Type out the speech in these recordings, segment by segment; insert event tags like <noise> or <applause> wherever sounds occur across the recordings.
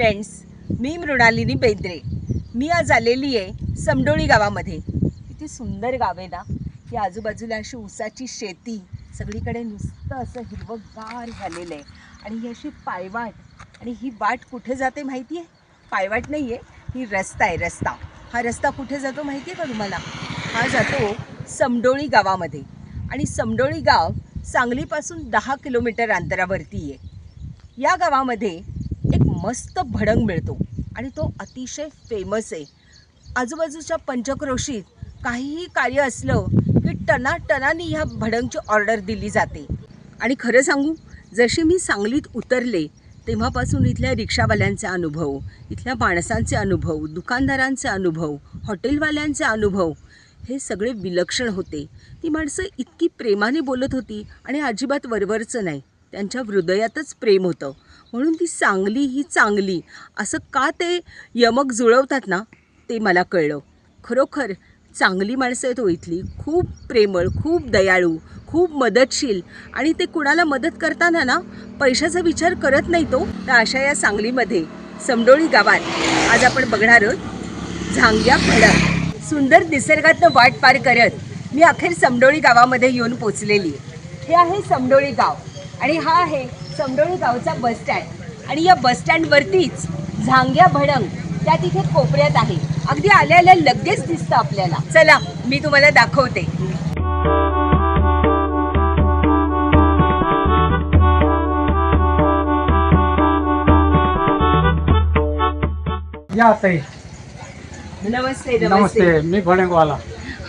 Friends मी मृणालिनी बेंद्रे. मी आज आलेली आहे समडोळी गावामध्ये. किती सुंदर गाव आहे ना? की आजूबाजूला अशी ऊसाची शेती सगळीकडे नुसतं असं हिरवंगार झालेलं आहे. आणि ही अशी पायवाट आणि ही वाट कुठे जाते माहिती आहे? पायवाट नाही आहे ही रस्ता आहे रस्ता. हा रस्ता कुठे जातो माहिती आहे का तुम्हाला? हा जातो समडोळी गावामध्ये. आणि समडोळी गाव सांगलीपासून दहा किलोमीटर अंतरावरती आहे. या गावामध्ये एक मस्त भडंग मिळतो. आणि तो अतिशय फेमस आहे. आजूबाजूच्या पंचक्रोशीत काहीही कार्य असलं की टनाटनानी ह्या भडंगची ऑर्डर दिली जाते. आणि खरं सांगू जशी मी सांगलीत उतरले तेव्हापासून इथल्या रिक्षावाल्यांचे अनुभव इथल्या माणसांचे अनुभव दुकानदारांचे अनुभव हॉटेलवाल्यांचे अनुभव हे सगळे विलक्षण होते. ती माणसं इतकी प्रेमाने बोलत होती आणि अजिबात वरवरचं नाही. त्यांच्या हृदयातच प्रेम होतं. म्हणून ती सांगली ही चांगली. असं का ते यमक जुळवतात ना ते मला कळलं. खरोखर चांगली माणसं आहेत हो इथली. खूप प्रेमळ खूप दयाळू खूप मदतशील. आणि ते कुणाला मदत करताना ना पैशाचा विचार करत नाही तो तर अशा या सांगलीमध्ये. समडोळी गावात. आज आपण बघणार आहोत झांग्या फडक सुंदर निसर्गातनं वाट पार करत मी अखेर समडोळी गावामध्ये येऊन पोचलेली. आहे हे आहे समडोळी गाव. आणि हा आहे समडोळी गावचा बस स्टँड. आणि या बस स्टँडवरतीच झांग्या भडंग त्या तिथे कोपऱ्यात आहे. अगदी आल्या आल्या लगेच दिसतं आपल्याला. चला मी तुम्हाला दाखवते. या ताई. नमस्ते नमस्ते. मी भडंगवाला.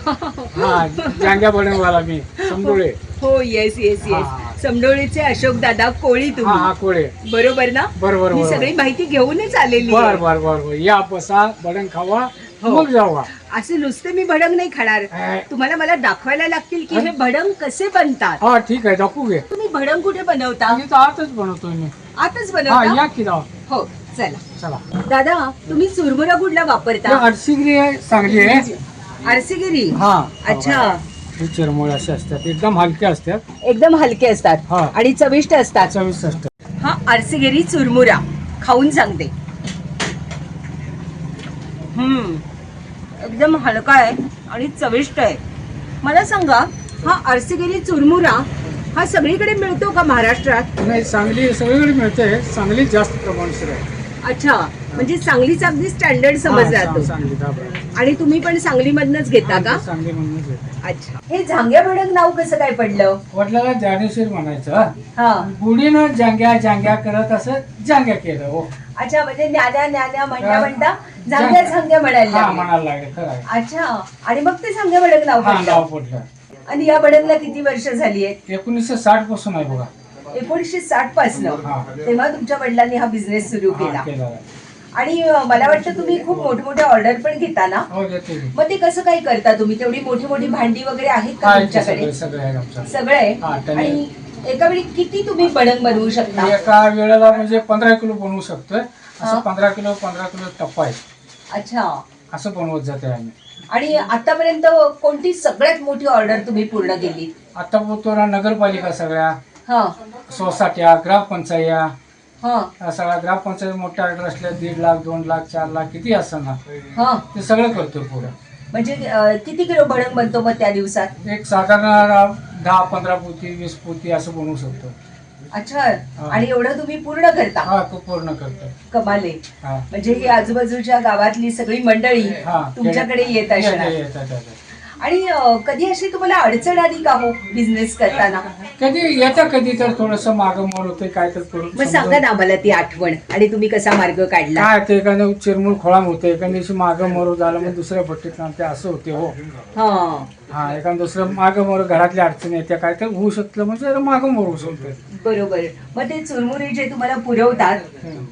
<laughs> हा जांग्या भडंगवाला मी समडुळे हो येस येस येस हा. समडोळीचे अशोक दादा कोळी हा हा तुम्ही कोळे. बरोबर ना? बरोबर मी बरोबर सगळी माहिती घेऊनच आलेली बर आहे. बर बर बर. या बसा भडंग खावा हो. मग जावा. असे नुसते मी भडंग नाही खाणार. तुम्हाला मला दाखवायला लागतील की हे भडंग कसे बनतात? हा ठीक आहे दाखवू घे. तुम्ही भडंग कुठे बनवता? मी तर आताच बनवतोय मी. आताच हा बनवता या की हो चला. चला. दादा तुम्ही चुरमुरा कुठला वापरता. अडसिगरी आहे चांगली आहे. आरसीगिरी हा. अच्छा. हे चिरमुळे असे असतात. एकदम हलके असतात. एकदम हलके असतात. हा. आणि चविष्ट असतात. चवीस असतात. हा आरसीगिरी चुरमुरा. खाऊन सांगते. हम्म. एकदम हलका आहे आणि चविष्ट आहे. मला सांगा हा आरसीगिरी चुरमुरा हा सगळीकडे मिळतो का महाराष्ट्रात? नाही चांगली सगळीकडे मिळते. चांगली जास्त प्रमाणात आहे. अच्छा म्हणजे सांगलीचा अगदी स्टँडर्ड समजला जातो आणि तुम्ही पण सांगलीमधनच घेता का? आहे. अच्छा. हे झांग्या भडक नाव कसं काय पडलं? वडिलाला ज्ञानेश्वर म्हणायचं हा. बुडीनं जांग्या जांग्या करत असं जांग्या केलं हो. अच्छा म्हणजे न्याद्या न्याद्या म्हणता. म्हणता झांग्या झांग्या म्हणायला लागले. म्हणायला लागले अच्छा आणि मग ते झांग्या भडक नाव पडलं. आणि या भडकला किती वर्ष झाली आहेत? एकोणीसशे साठपासून आहे बघा. एकोणीसशे साठ पासन. तेव्हा तुमच्या वडिलांनी हा बिझनेस सुरू केला. आणि मला वाटतं तुम्ही खूप मोठमोठ्या ऑर्डर पण घेता ना? हो. मग ते कसं काय करता तुम्ही? तेवढी मोठी मोठी भांडी वगैरे आहेत का तुमच्याकडे? सगळे आहे? आणि एका वेळी किती तुम्ही भडंग बनवू शकता? एका वेळेला म्हणजे पंधरा किलो बनवू शकतोय. असं पंधरा किलो पंधरा किलो टप्पा आहे. अच्छा. असं बनवत जाते आम्ही. आणि आतापर्यंत कोणती सगळ्यात मोठी ऑर्डर तुम्ही पूर्ण केली? आता नगरपालिका सगळ्या हा. सोसाट्या ग्रामपंचायत हा. या सगळ्या ग्रामपंचायत मोठ्या ऑर्डर असल्या दीड लाख दोन लाख चार लाख किती असं ना? हा. ते सगळं करतो पुढे. म्हणजे अं, किती किलो भडंग बनतो मग त्या दिवसात? एक साधारण दहा पंधरा पोती वीस पोती असं बनवू शकतो. अच्छा. आणि एवढं तुम्ही पूर्ण करता? हा तो पूर्ण करतो. कमाले हा. म्हणजे ही आजूबाजूच्या गावातली सगळी मंडळी हा तुमच्याकडे येत येतात, असणार. येतात, येतात. आणि कधी अशी तुम्हाला अडचण आली का हो बिझनेस करताना? कधी येतं कधी तर थोडस मागं मोर होते काय तर करून मग सांगा ना आम्हाला ती आठवण आणि तुम्ही कसा मार्ग काढला? काय ते एखादं चिरमुळ खोळाम होते एका दिवशी मागं मोर झालं मग दुसऱ्या भट्टीत आणते असं होते हो. हा. हा एखादं दुसरं मागं मोर घरातल्या अडचणी येत्या काय तर होऊ शकलं म्हणजे मागं मोर होऊ शकतं बरोबर. मग ते चुरमुरे जे तुम्हाला पुरवतात.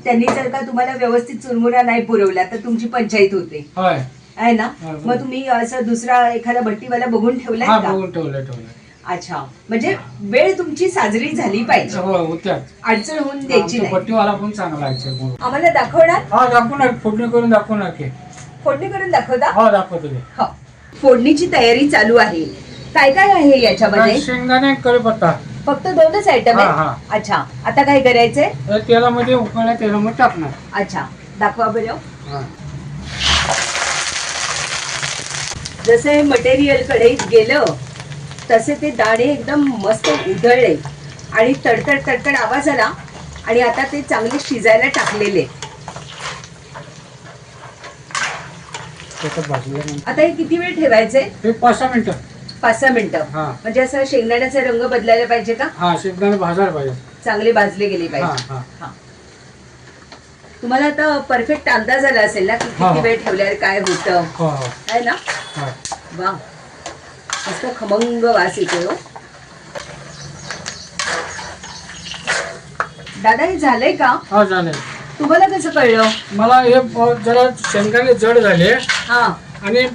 त्यांनी जर का तुम्हाला व्यवस्थित चुरमुरा नाही पुरवला तर तुमची पंचायत होते. होय. आहे ना? हा, बरोबर. मग तुम्ही असं दुसरा एखादा भट्टीवाला बघून हा ठेवलाय का? बघून ठेवलं ठेवलं अच्छा. म्हणजे वेळ तुमची साजरी झाली पाहिजे. हो होत्या अडचण होऊन द्यायची नाही. पट्टीवाला पण चांगला आहे आम्हाला दाखवणार? हा दाखवू ना फोडणी करून दाखवू ना की फोडणी करून दाखवता? हा दाखवतो की. हो. फोडणीची तयारी चालू आहे. काय काय आहे याच्यामध्ये? शेंगदाणे कढीपत्ता फक्त दोनच आयटम हा, आहे हा. अच्छा. आता काय करायचंय? तर तेलामध्ये उकळल्या तेलामध्ये टाकणार. अच्छा. दाखवा बरं. हा. जसं हे मटेरियल कढईत गेलं तसे ते दाणे एकदम मस्त उधळले. आणि तडतड तडतड आवाज आला आणि आता ते चांगले शिजायला टाकलेले. आता हे किती वेळ ठेवायचे? हे पाच सहा मिनिटं. पाच सहा मिनिटं. हा. म्हणजे असं शेंगदाण्याचा रंग बदलायला पाहिजे का? हा शेंगदाणे भाजायला पाहिजे चांगले भाजले गेले हा पाहिजे. हा. हा. तुम्हाला आता परफेक्ट अंदाज आला असेल ना की किती. वेळ ठेवल्यावर काय होतं. आहे ना. वा. मस्त खमंग वास येतोय हो. दादा हे झालंय का? हा झाले तुम्हाला कसं कळलं? मला हे जरा शेंगदाणे जड झाले. हा. आणि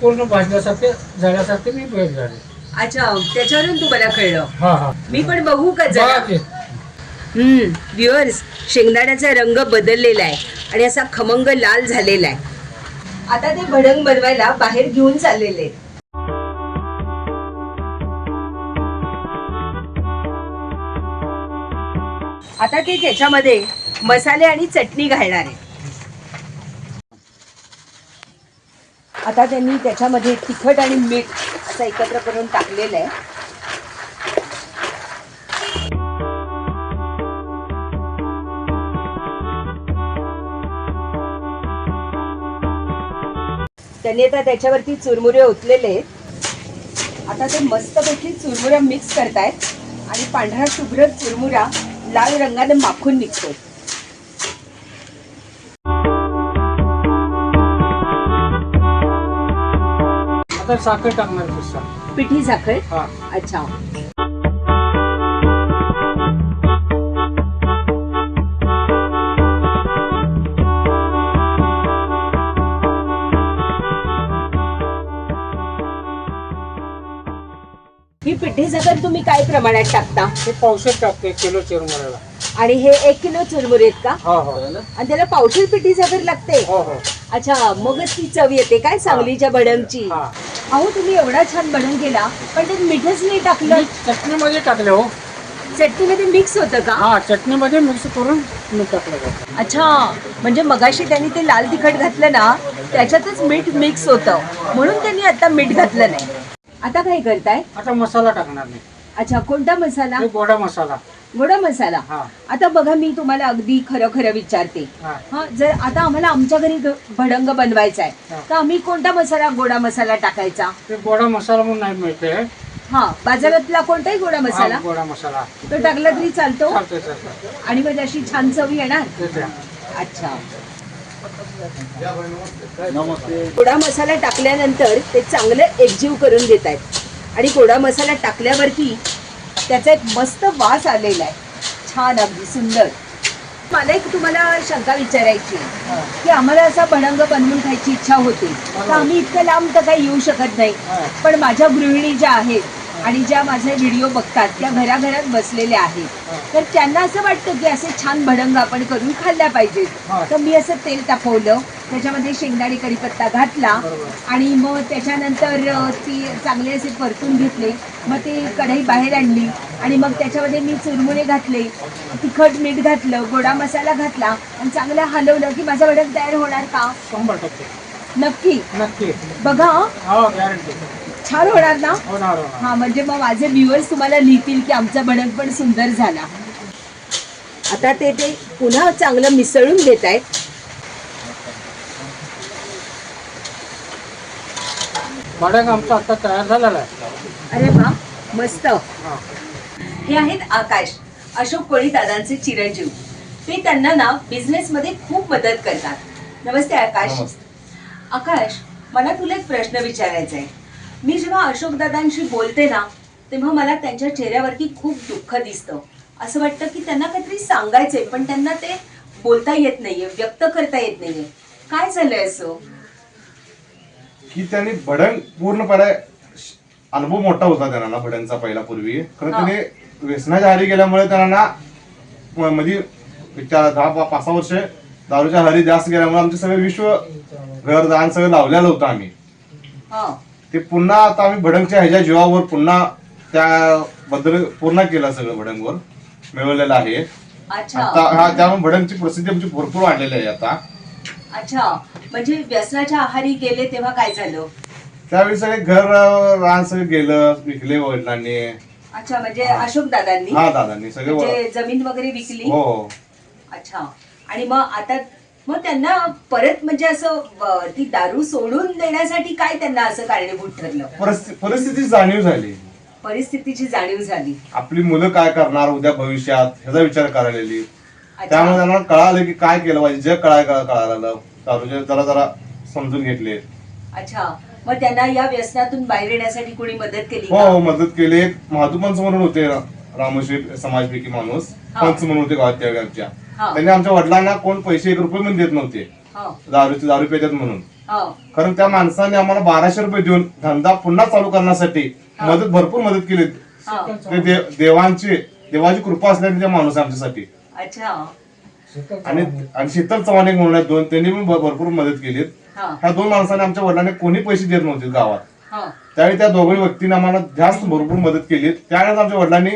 पूर्ण भाजल्यासारखे झाल्यासारखे मी बैल झाले. अच्छा त्याच्यावरून तुम्हाला कळलं. हा हा. मी पण बघू का जरा? व्ह्युअर्स शेंगदाण्याचा रंग बदललेला आहे आणि असा खमंग लाल झालेला आहे. आता ते भडंग बनवायला बाहेर घेऊन चाललेले आहेत. आता ते त्याच्यामध्ये मसाले आणि चटणी घालणार आहे. आता त्यांनी त्याच्यामध्ये तिखट आणि मीठ असं एकत्र करून टाकलेलं आहे. त्यांनी आता त्याच्यावरती चुरमुरे ओतलेले आता ते मस्तपैकी चुरमुऱ्या मिक्स करतायत आणि पांढरा शुभ्र चुरमुरा लाल रंगाने माखून निघतो आता साखर टाकणार पिठी साखर? अच्छा. ही पिठी साखर तुम्ही काय प्रमाणात टाकता? हे पावशेर टाकते किलो चिरमुऱ्याला आणि हे एक किलो चुरमुरे आहेत का? हो हो. आणि त्याला पावशेर पिठी साखर लागते? हो हो. अच्छा मगच ती चव येते काय सांगलीच्या भडंगची? हा. अहो तुम्ही एवढा छान भडंग केला पण त्यात मीठच नाही टाकलं. चटणीमध्ये टाकले हो. चटणीमध्ये मिक्स होतं का? हा चटणीमध्ये मिक्स करून टाकलं जातं. अच्छा म्हणजे मगाशी त्यांनी ते लाल तिखट घातलं ना त्याच्यातच मीठ मिक्स होतं. म्हणून त्यांनी आता मीठ घातलं नाही. आता काय करताय? आता मसाला टाकणार नाही अच्छा कोणता मसाला? हे गोडा मसाला. गोडा मसाला. हा. आता बघा मी तुम्हाला अगदी खरं खरं विचारते. हा. हा जर आता आम्हाला आमच्या घरी ग- भडंग बनवायचा आहे हा. तर आम्ही कोणता मसाला गोडा मसाला टाकायचा? ते गोडा मसाला म्हणून नाही मिळते. हा बाजारातला कोणताही गोडा मसाला? हा, गोडा मसाला. तो टाकला तरी चालतो? आणि मग अशी छान चव येणार? अच्छा. गोडा मसाला टाकल्यानंतर ते चांगलं एकजीव करून घेत आहेत. आणि गोडा मसाला टाकल्यावरती त्याचा एक मस्त वास आलेला आहे. छान अगदी सुंदर. मला एक तुम्हाला शंका विचारायची की आम्हाला असा भडंग बनवून खायची इच्छा होती. तर आम्ही इतकं लांब तर काही येऊ शकत नाही. पण माझ्या गृहिणी ज्या आहेत आणि ज्या माझे व्हिडिओ बघतात त्या घराघरात बसलेल्या आहेत. तर त्यांना असं वाटतं की असे छान भडंग आपण करून खाल्ल्या पाहिजेत. तर मी असं तेल तापवलं त्याच्यामध्ये शेंगदाणे कढीपत्ता घातला आणि मग त्याच्यानंतर ती चांगले असे परतून घेतले. मग ती कढई बाहेर आणली आणि मग त्याच्यामध्ये मी चुरमुरे घातले तिखट मीठ घातलं गोडा मसाला घातला आणि चांगलं हलवलं की माझा भडंग तयार होणार का? शंभर टक्के. नक्की. नक्की. बघा छान होणार ना? होणार होणार. हा म्हणजे मग माझे व्ह्युअर्स तुम्हाला लिहितील की आमचा भडंग पण सुंदर झाला. आता ते ते पुन्हा चांगलं मिसळून घेत आहेत. भडंग आमचा आता तयार झालेला आहे. अरे वा मस्त. हा. हे आहेत आकाश अशोक कोळी दादांचे चिरंजीव. ते त्यांना ना बिझनेस मध्ये खूप मदत करतात. नमस्ते आकाश. आकाश मला तुला एक प्रश्न विचारायचा आहे. मी जेव्हा अशोक दादांशी बोलते ना तेव्हा मला त्यांच्या चेहऱ्यावरती खूप दुःख दिसतं. असं वाटतं की त्यांना काहीतरी सांगायचंय पण त्यांना ते बोलता येत नाहीये व्यक्त करता येत नाहीये. काय झालंय असं? की त्यांनी भडंग पूर्णपणे अनुभव मोठा होता त्यांना ना भडंगचा पहिला पूर्वी. खरं हा. त्याने व्यसनाच्या हारी गेल्यामुळे त्यांना ना म- मध्ये चार दहा पा- पाच सहा वर्ष दारूच्या हारी जास्त गेल्यामुळे आमचे सगळे विश्व घर दान सगळं लावलेलं होतं आम्ही. हा. ते पुन्हा आता आम्ही भडंगच्या ह्याच्या जीवावर पुन्हा त्या बदल पूर्ण केला सगळं भडंगवर. मिळवलेलं आहे. आता हा त्यामुळे भडंगची प्रसिद्धी आमची भरपूर वाढलेली आहे आता. अच्छा. म्हणजे व्यसनाच्या आहारी गेले तेव्हा काय झालं? त्यावेळी सगळे घर रान सगळं गेलं विकले वडिलांनी. अच्छा म्हणजे अशोक दादांनी? हा दादांनी सगळे म्हणजे जमीन वगैरे विकली? हो. अच्छा. आणि मग आता मग त्यांना परत म्हणजे असं ती दारू सोडून देण्यासाठी काय त्यांना असं कारणीभूत ठरलं? परिस्थिती परिस्थितीची जाणीव झाली. परिस्थितीची जाणीव झाली. आपली मुलं काय करणार उद्या भविष्यात ह्याचा विचार करायला त्यामुळे अच्छा त्यांना कळालं की काय केलं पाहिजे जग कळाय कळालं दारूचे जरा जरा समजून घेतले. अच्छा. मग त्यांना या व्यसनातून बाहेर येण्यासाठी कोणी मदत केली हो का? हो मदत केली. एक महादुपंच म्हणून होते रामश्री समाजपैकी माणूस. हा. पंच म्हणून होते गावात त्या गावच्या. त्यांनी आमच्या वडिलांना कोण पैसे एक रुपये पण देत नव्हते. हो, दारूचे दारू पेतात म्हणून. हो. कारण त्या माणसाने आम्हाला बाराशे रुपये देऊन धंदा पुन्हा चालू करण्यासाठी. मदत भरपूर मदत केली. ते दे- देवांची देवाची कृपा असल्याने त्या माणूस आमच्यासाठी. अच्छा. आणि आणि शीतल चव्हाण एक म्हणून दोन त्यांनी पण भ- भरपूर मदत केली हा. ह्या दोन माणसाने आमच्या वडिलांनी कोणी पैसे देत नव्हते गावात. हा. त्यावेळी त्या दोघी व्यक्तीने आम्हाला जास्त भरपूर मदत केली त्यानंतर आमच्या वडिलांनी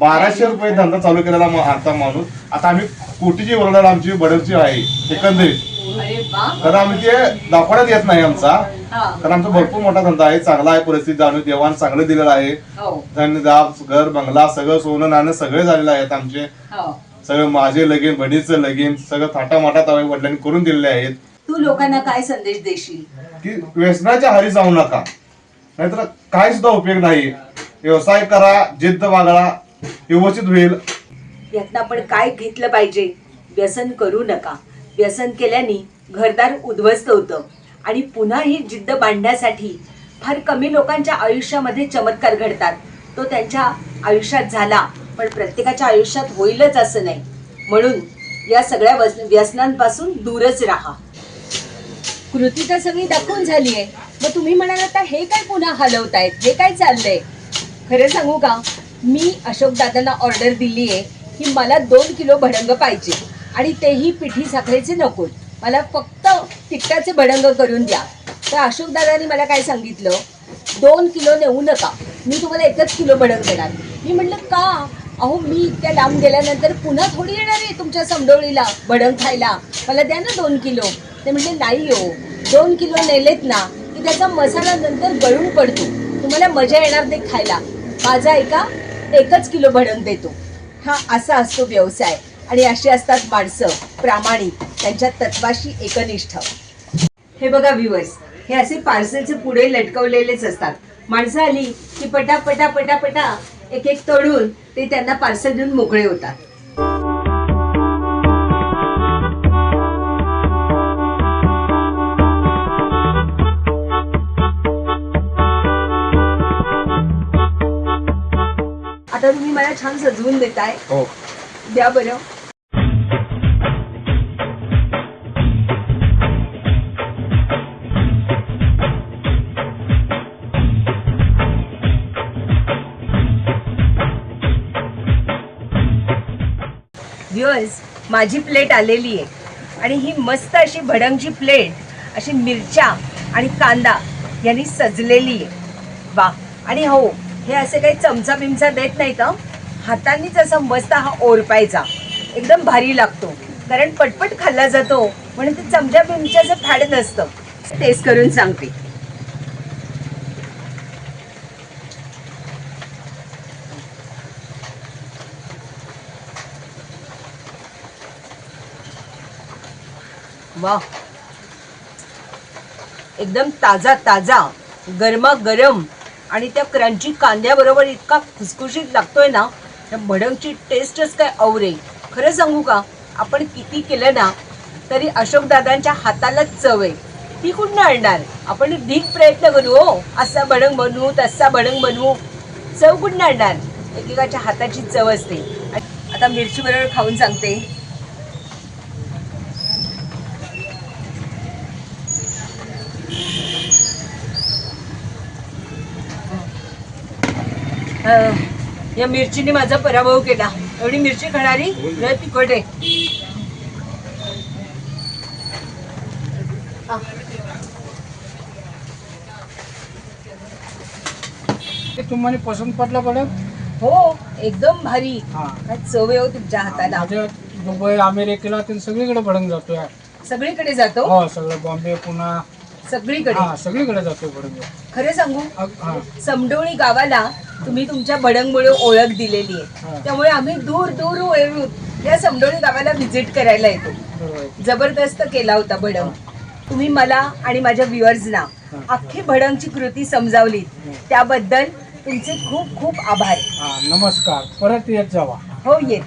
बाराशे रुपये धंदा चालू केलेला आता माणूस. आता आम्ही कोटीची ओरडायला आमची बडलची आहे. एकंदरीत. तर आम्ही ते दाखवण्यात येत नाही आमचा. कारण आमचा भरपूर मोठा धंदा आहे. चांगला आहे परिस्थिती. जाणून देवान चांगलं दिलेलं आहे. हो. धन्य दाब घर बंगला सगळं सोनं नाणं सगळे झालेलं आहेत आमचे. हो. सगळं माझे लगीन बहिणीचं लगीन सगळं थाटामाटात वडिलांनी करून दिलेले आहेत. तू लोकांना काय संदेश देशील? की व्यसनाच्या हारी जाऊ नका. नाहीतर काही सुद्धा उपयोग नाही. व्यवसाय करा जिद्द बागळा व्यवस्थित होईल. यातनं आपण काय घेतलं पाहिजे? व्यसन करू नका. व्यसन केल्याने घरदार उद्ध्वस्त होतं. आणि पुन्हा ही जिद्द बांधण्यासाठी फार कमी लोकांच्या आयुष्यामध्ये चमत्कार घडतात. तो त्यांच्या आयुष्यात झाला पण प्रत्येकाच्या आयुष्यात होईलच असं नाही. म्हणून या सगळ्या व्यसनांपासून दूरच राहा. कृती तर सगळी दाखवून झाली आहे मग तुम्ही म्हणाल आता हे काय पुन्हा हलवतायत? हे काय चाललंय? खरं सांगू का? मी अशोक दादांना ऑर्डर दिली आहे की मला दोन किलो भडंग पाहिजे. आणि तेही पिठी साखरेचे नको. मला फक्त तिखटाचे भडंग करून द्या. तर अशोक दादांनी मला काय सांगितलं? दोन किलो नेऊ नका. मी तुम्हाला एकच किलो भडंग देणार. मी म्हटलं का? अहो मी इतक्या लांब गेल्यानंतर पुन्हा थोडी येणार आहे तुमच्या समडोळीला भडंग खायला. मला द्या ना दोन किलो. ते म्हटले नाही हो. दोन किलो नेलेत ना की त्याचा मसाला नंतर गळून पडतो. तुम्हाला मजा येणार ते खायला. माझा एका एकच किलो भडंग देतो. हा असा असतो व्यवसाय. आणि अशी असतात माणसं प्रामाणिक त्यांच्या तत्वाशी एकनिष्ठ. हे बघा व्ह्युअर्स हे असे पार्सलचे पुढे लटकवलेलेच असतात. माणसं आली की पटा पटा पटा पटा एक एक तळून ते त्यांना पार्सल देऊन मोकळे होतात. आता तुम्ही मला छान सजवून देताय. हो. द्या बरं. व्ह्युअर्स माझी प्लेट आलेली आहे. आणि ही मस्त अशी भडंगची प्लेट अशी मिरच्या आणि कांदा यांनी सजलेली आहे. वा. आणि हो हे असे काही चमचा बिमचा देत नाही तर हातांनीच असा मस्त हा ओरपायचा. एकदम भारी लागतो. कारण पटपट खाल्ला जातो म्हणून ते चमच्या बिमच्याचं फॅड नसतं. टेस्ट करून सांगते. वा एकदम ताजा ताजा गरमा गरम आणि त्या क्रंची कांद्याबरोबर इतका खुसखुशीत लागतोय ना त्या भडंगची टेस्टच काय अवरे खरं सांगू का आपण किती केलं ना तरी अशोक दादांच्या हातालाच चव आहे. ती कुठनं आणणार? आपण ढीक प्रयत्न करू हो. असा भडंग बनवू तसा भडंग बनवू. चव कुठनं आणणार? एकेकाच्या हाताची चव असते. आता मिरची बरोबर खाऊन सांगते. या मिरचीने माझा पराभव केला. एवढी मिरची खाणारी तिखट आहे. तुम्हाला पसंत पडलं पडत हो एकदम भारी. हा. काय चव आहे हो तुमच्या हाताला. दुबई अमेरिकेला ते सगळीकडे भडंग जातोय. सगळीकडे जातो? हो सगळं बॉम्बे पुन्हा सगळीकडे? हा सगळीकडे जातोय भडंग. खरं सांगू? समडोळी गावाला तुम्ही तुमच्या भडंगमुळे ओळख दिलेली. आहे. त्यामुळे आम्ही दूर दूर येऊन या समडोळी गावाला व्हिजिट करायला येतो. जबरदस्त केला होता भडंग तुम्ही मला आणि माझ्या व्ह्युअर्सना अख्खी भडंगची कृती समजावली. त्याबद्दल तुमचे खूप खूप आभार. नमस्कार. परत येत जावा. हो येत.